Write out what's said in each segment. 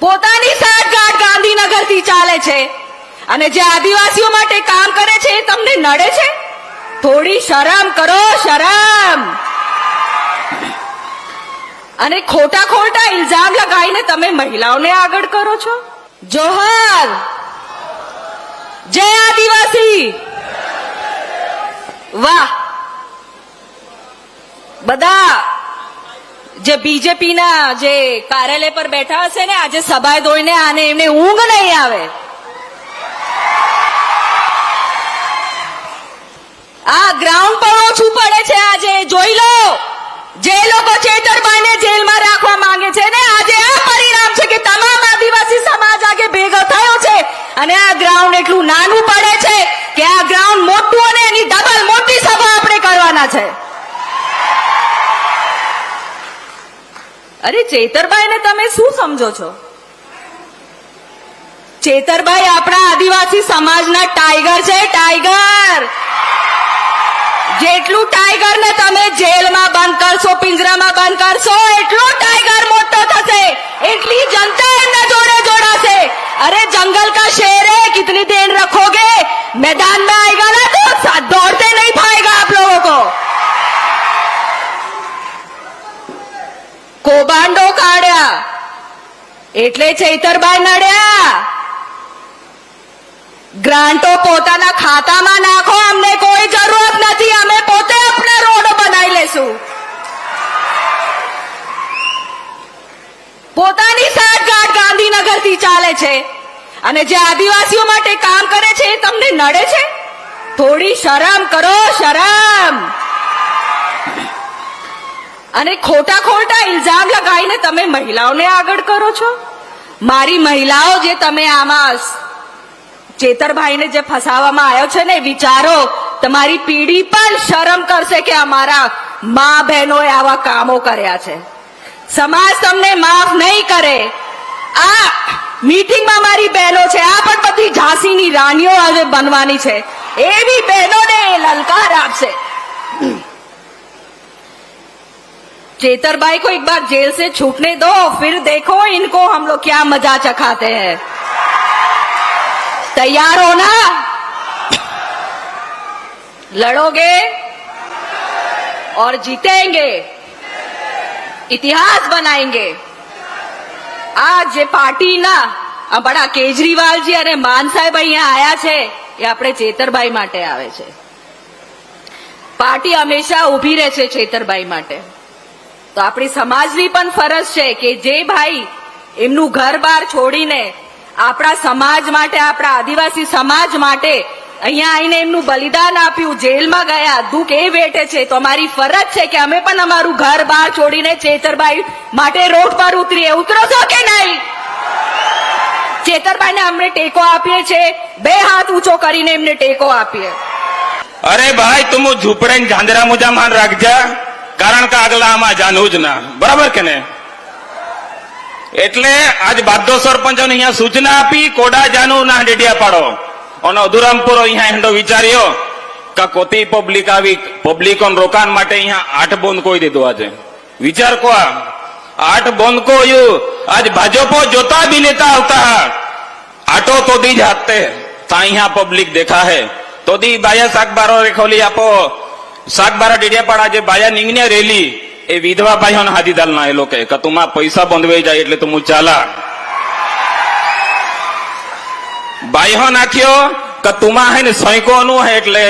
પોતાની સાઠગાંઠ ગાંધીનગરથી ચાલે છે. અને જે આદિવાસીઓ માટે કામ કરે છે એ તમને નડે છે? થોડી શરમ કરો, શરમ! અને ખોટા ખોટા ઇલ્ઝામ લગાવીને તમે મહિલાઓને આગળ કરો છો? જોહર! જય આદિવાસી! વાહ! બધા જે બીજેપીના જે કાર્યાલય પર બેઠા હશે ને, આજે સભાએ દોઈને આને એમને ઊંઘ નહીં આવે. આ ગ્રાઉન્ડ પર ઓછું પડે છે આજે, જોઈ લો. જે લોકો ચેતરબાઈને જેલમાં રાખવા માંગે છે ને, આજે આ પરિણામ છે કે તમામ આદિવાસી સમાજ આગે ભેગો થયો છે. અને આ ગ્રાઉન્ડ એટલું નાનું પડે છે કે આ ગ્રાઉન્ડ મોટું અને એની ડબલ મોટી સભા આપણે કરવાના છે. અરે ચેતરભાઈને તમે શું સમજો છો ચેતરભાઈ આપણા આદિવાસી સમાજના ટાઈગર છે ટાઈગર જેટલું ટાઈગર ને તમે જેલમાં બંધ કરશો પિંજરામાં બંધ કરશો એટલું ટાઈગર મોટો થશે એટલી જનતા એમના જોડે જોડાશે અરે जंगल का शेर है कितनी देर रखोगे मैदान में आएगा ना तो सा- दौड़ते કૌભાંડો કાઢ્યા. એટલે ચૈતરભાઈ નડ્યા. ગ્રાન્ટો પોતાના ખાતામાં નાખો, અમને કોઈ જરૂરત નથી, અમે પોતે આપણા રોડ બનાવી લેશું. પોતાની સાઠગાંઠ ગાંધીનગરથી ચાલે છે. અને જે આદિવાસીઓ માટે કામ કરે છે, એ તમને નડે છે? થોડી શરમ કરો, શરમ! અને ખોટા ખોટા ઇલ્ઝામ લગાવીને તમે મહિલાઓને આગળ કરો છો? મારી મહિલાઓ જે તમે આમાં ચેતરભાઈને જે ફસાવવામાં આવ્યો છે ને, વિચારો, તમારી પીઢી પણ શરમ કરશે કે અમારા મા બહેનોએ આવા કામો કર્યા છે. સમાજ તમને માફ નહીં કરે. આ મીટિંગમાં મારી બહેનો છે, આ પણ બધી ઝાંસીની રાણીઓ આજે બનવાની છે. એવી બહેનોને લલકાર આપશે. चेतरबाई को एक बार जेल से छूटने दो फिर देखो इनको हम लोग क्या मजा चखाते हैं तैयार हो ना लड़ोगे और जीतेंगे इतिहास बनाएंगे આ જે પાર્ટીના આ બડા કેજરીવાલજી અને માન સાહેબ અહીંયા આયા છે એ આપણે ચેતરભાઈ માટે આવે છે પાર્ટી હંમેશા ઊભી રહે છે ચેતરભાઈ માટે તો આપણી સમાજની પણ ફરજ છે કે જે ભાઈ એમનું ઘર બાર છોડીને આપણા સમાજ માટે, આપણા આદિવાસી સમાજ માટે અહીંયા આવીને એમનું બલિદાન આપ્યું, જેલમાં ગયા, દુઃખ એ વેઠે છે. તો અમારી ફરજ છે કે અમે પણ અમારું ઘર બહાર છોડીને ચેતરભાઈ માટે રોડ પર ઉતરીએ. ઉતરો છો કે નહીં? ચેતરભાઈને અમને ટેકો આપીએ છે. બે હાથ ઊંચો કરીને એમને ટેકો આપીએ. અરે ભાઈ, તું ઝૂંપડે ને ઝાંઝરા મોજા માન રાખજા. કારણ કે આગલા આમાં જાનવું જ ના. બરાબર કે ને એટલે આજ બાદો સરપંચોને અહીંયા સૂચના આપી, કોડા જાનુ ના ડેડિયા પાડો. અને અધુરામપુરો અહીંયા હેંડો વિચાર્યો કે કોતી પબ્લિક આવી, પબ્લિકોન રોકાણ માટે અહીંયા આઠ બોન કોઈ દીધું આજે. વિચાર કો આઠ બોન કોયું? આજ ભાજપો જોતા બી નેતા આવતા આટો તો દી જ હાથે. તા અહીંયા પબ્લિક દેખા હે તો દી બાયા શાકબારો ખોલી આપો. શાકબારા ડેડિયાપાડા જે બાયા નીંગને રેલી, એ વિધવા ભાઈઓને હાથી દાલ ના એ લોકો કે તુમાં પૈસા બંધવાઈ જાય એટલે તું ચાલા બાઈઓ નાખ્યો કે તુમાં હે ને સૈકો નું હે એટલે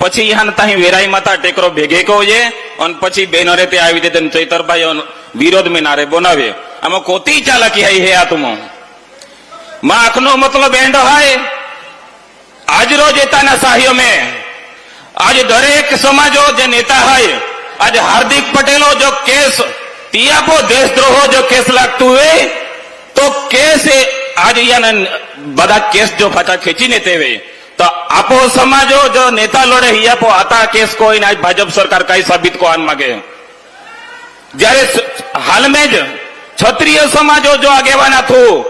પછી ઈહાન તાહી વેરાઈ માતા ટેકરો ભેગે કોજે અને પછી બેનરે તે આવી રીતે ચૈતરભાઈ વિરોધ में નારે બનાવે. આમાં કોતી ચાલાકી હૈ, હે આ તુમો માં. આંખનો મતલબ એન્ડ હોય. આજ રોજ એતાના સાહીઓ મેં આજે દરેક સમાજો જે નેતા હોય, આજે હાર્દિક પટેલો જો કેસ તિયાબો દેશદ્રોહો જો કેસ લાગતું હોય, તો કેસ એ આજે અહીંયા બધા કેસ જો પાછા ખેંચીને તેવે. તો આપો સમાજો જો નેતા લોડે હિયાપો આતા કેસ કો આજ ભાજપ સરકાર કઈ સાબિત કો આન માગે? જ્યારે હાલ મેં જ ક્ષત્રિય સમાજો જો આગેવાન હતું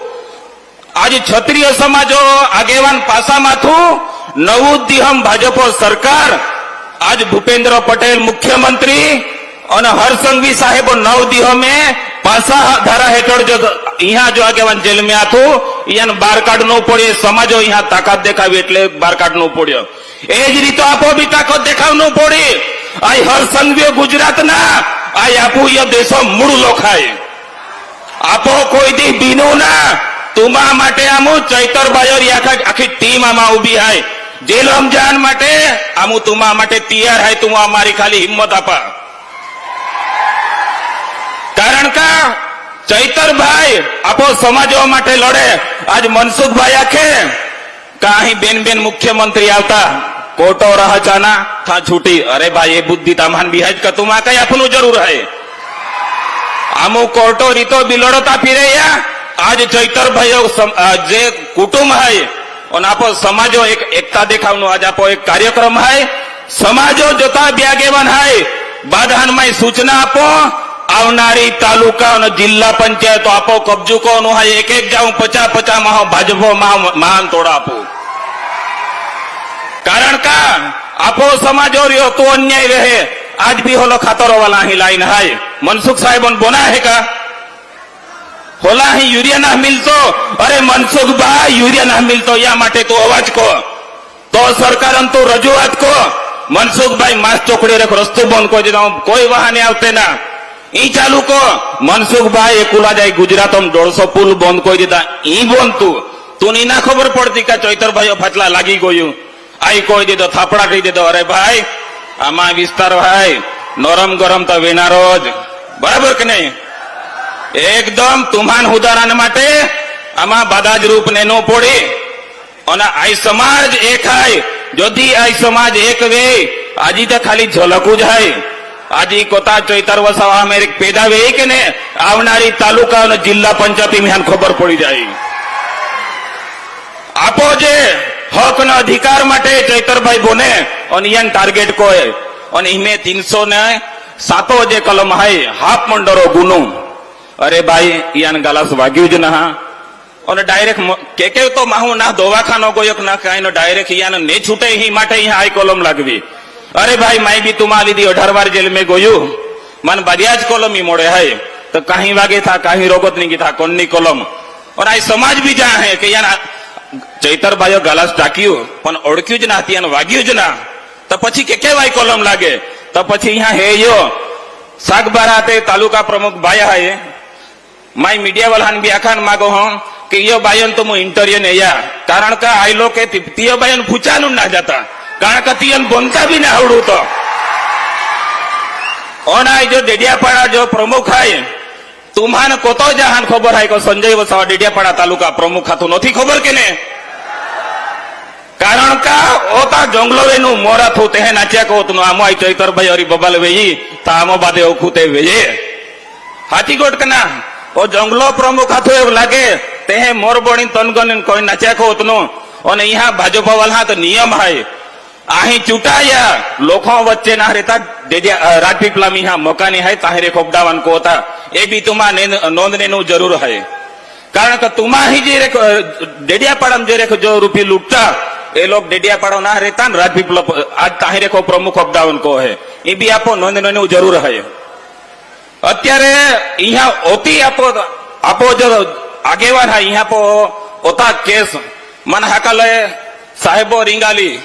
આજે ક્ષત્રિય સમાજો આગેવાન પાસામાં હતું નવું દિહમ ભાજપો સરકાર. આજ ભૂપેન્દ્ર પટેલ મુખ્યમંત્રી અને હરસંઘવી સાહેબો નવ દિહમે પાસા ધારા હેઠળ જો અહીંયા જો આગેવાન જેલમાં હતું અહીંયા બહાર કાઢવું પડ્યો સમાજો અહીંયા તાકાત દેખાવી એટલે બાર કાર્ડ નો પડ્યો. એ જ રીતે આપો બી તાકાત ન પડી. આ હર સંઘવીય ગુજરાતના આ આપું એ દેશો મૂળ લોખાય. આપો કોઈ દી બીનું ના. તુમા માટે આમું ચૈતર આખા આખી ટીમ આમાં ઊભી હાય. જેલ રમજાન માટે આમું તુમા માટે તૈયાર હૈ તું અમારી ખાલી હિંમત આપા. કારણ કે ચૈતરભાઈ આપો સમાજો માટે લડે. આજ મનસુખભાઈ આખે કાહી બેન બેન મુખ્યમંત્રી આવતા. કોટો રહજાના થા છૂટી. અરે ભાઈ, એ બુદ્ધિ તામાન બિહાજ કે તું કઈ આપનું જરૂર હે? આમ કોર્ટો રીતો બિલડો તાપી રહ્યા. આજ ચૈતરભાઈ જે કુટુંબ હૈ અને આપો, સમાજો એક એકતા દેખાવનો આજ આપો એક કાર્યક્રમ હાય. સમાજો જોતા બ્યાગેવાન હાય. બાધાનમાંય સૂચના આપો. આવનારી તાલુકા અને જિલ્લા પંચાયતો આપો કબજુ કોનું હાય. એક એક જાઉં પચા પચા મહો ભાજપો મહાન તોડા આપો. કારણ કા આપો સમાજો રહ્યો તો અન્યાય રહે. આજ બી હોલો ખાતરો વાલા અહીં લાઈન હાય. મનસુખ સાહેબ બોના હે કા? બોલા અહીં યુરિયા ના મિલતો? અરે મનસુખભાઈ યુરિયા ના મિલતો. યા માટે તું અવાજ કહો. તો સરકાર તું રજૂઆત કહો. મનસુખભાઈ માસ ચોકડી રેખ, રસ્તો બંધ કરી દીધો. કોઈ વાહને આવતે ના. ઈ ચાલુ કહો. મનસુખભાઈ એકુલા જાય ગુજરાતમાં દોઢસો પુલ બંધ કહી દીધા. ઈ બંધ તું. તું ની ના ખબર પડતી કે ચૈતરભાઈઓ ફાટલા લાગી ગયું. આઈ કહી દીધો, થાપડા કહી દીધો. અરે ભાઈ, આમાં વિસ્તાર ભાઈ નરમ ગરમ તો વિનારો જ બરાબર કે નહીં? એકદમ તુમાન ઉદાહરણ માટે આમાં બધા જ રૂપ ને નો પોડી. અને આઈ સમાજ એક હાય যদি આઈ સમાજ એક વે. આજી તો ખાલી ઝલકું જાય આજી કોતા ચૈતર વસાવા અમે પેદા વે કે ને? આવનારી તાલુકા અને જિલ્લા પંચાયતી મ્યાન ખબર પડી જાય. આપો જે હક નો અધિકાર માટે ચૈતરભાઈ બોને, અને ઈયાન ટાર્ગેટ કોય અને ઇમે તીનસો ને સાતો જે કલમ હાય હાફ મંડરો ગુનો. અરે ભાઈ, ઈયાન ગાલાસ વાગ્યું જ ના અને ડાયરેક્ટ કે કે તો માહું ના દવાખાનો ગયો ના કાંઈ ડાયરેક્ટ ઈયાન ને છૂટે હી માટે અહીંયા હાઈ કોલમ લાગવી. અરે ભાઈ માય બી તુમા લીધી અઢાર વાર જેલ મેં ગયું. મન બરિયા જ કોલમ ઈ મોડે હૈ તો કાહી વાગે થા કાહી રોગતની થા, કોનની કોલમ? અને આ સમાજ બી જા હે કે યાર ચૈતરભાઈઓ ગાલાસ ટાક્યું પણ ઓળખ્યું જ ના અને વાગ્યું જ ના. તો પછી કે કેવાય કોલમ લાગે? તો પછી અહીંયા હે યો. સાગબારા તે તાલુકા પ્રમુખ ભાઈ હાય. માય મીડિયા વાળાને બી આખાન માગો હું કે યો બાયન તો હું ઇન્ટરવ્યુ ને યા કારણ કે આ લોકો તિયો બાયન પૂછાનું ના જતા કારણ કે તિયન બોલતા બી ના આવડું તો ઓના જો ડેડિયાપાડા જો પ્રમુખ હાય તુમાન કોતો જહાન ખબર હાય કે સંજય વસાવા ડેડિયાપાડા તાલુકા પ્રમુખ હતું નથી ખબર કે ને કારણ કે ઓતા જંગલો વેનું મોરા થું તે નાચ્યા કહો તું આમો આઈ ચૈતરભાઈ હરી બબાલ વેઈ તા આમો બાદે ઓખું તે વેજે હાથી ગોટ કના ઓ જંગલો પ્રમુખ હતું એવું લાગે, તે મોરબોણી તનગન કોઈ નાચ્યા ખોતનું અને અહીંયા ભાજપા વાળા તો નિયમ હાય. અહીં ચૂંટાયા. લોકો વચ્ચે ના રહેતા રાજપીપલા મિહા મકાની હાય, તાહેરે ખોપડાવાન કોતા એ બી તુમા નોંધણીનું જરૂર હાય. કારણ કે તુમા અહીં જે રેખ ડેડિયાપાડામાં જે રેખ જો રૂપી લૂંટતા, એ લોકો ડેડિયાપાડા ના રહેતા ને રાજપીપલા આજ તાહેરે ખો પ્રમુખ ખોપડાવાન કો હે. એ બી આપો નોંધણીનું જરૂર હાય. અત્યારે અહીંયા ઓતી આપો આપો જો આગેવાન હા અહીંયા પો ઓતા કેસ મન હાકલે સાહેબો રીંગાલી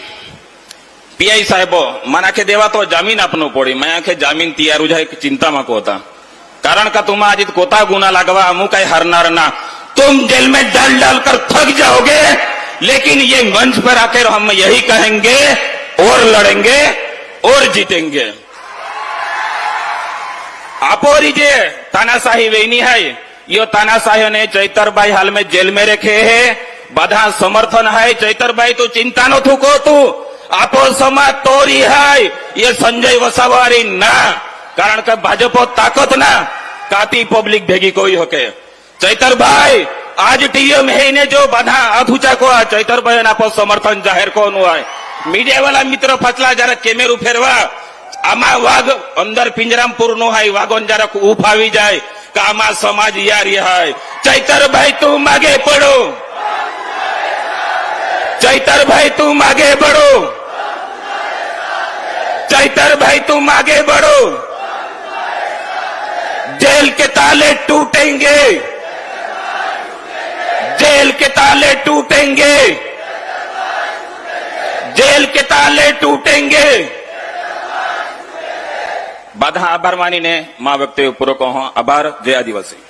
પીઆઈ સાહેબો મને આખે દેવા તો જામીન આપનું પડી મેં આખે જામીન તૈયાર જાય ચિંતામાં કો હતા કારણ કે तुम आज कोता गुना लगवा मुंह कहीं हरनार ना तुम जेल में डाल डाल कर थक जाओगे लेकिन ये मंच पर आकर हम यही कहेंगे और लड़ेंगे और जीतेंगे आपोरी जे तानाशाही वेनी है यो तानाशाही ने चैतर भाई हाल में जेल में रखे है બધા સમર્થન है ચૈતર ભાઈ તું ચિંતા નો થૂકો તું આપો સમાજ તોરી है ये સંજય વસાવારી ના કારણ કે ભાજપો તાકત ના કાતી પબ્લિક ભેગી કોઈ હકે ચૈતરભાઈ આજ ટીએમ હે જો બધા હાથ ઊંચા કો ચૈતરભાઈ આપો સમર્થન જાહેર કોનું હોય મીડિયા વાળા મિત્ર ફસલા જરા કેમેરું ફેરવા આમાં વાઘ અંદર પિંજરામપુર નું હાય વાઘોન જરાક ઉફ આવી જાય કે આમાં સમાજ યારી હાય ચૈતરભાઈ તું માગે પડો ચૈતરભાઈ તું માગે બડો चैतरभाई तुम आगे बढ़ो जेल के ताले टूटेंगे के ताले टूटेंगे જેલ કે તાલે તૂટેંગે બધા આભાર માનીને મા વ્યક્તિ પૂરો કહો આભાર જય આદિવાસી.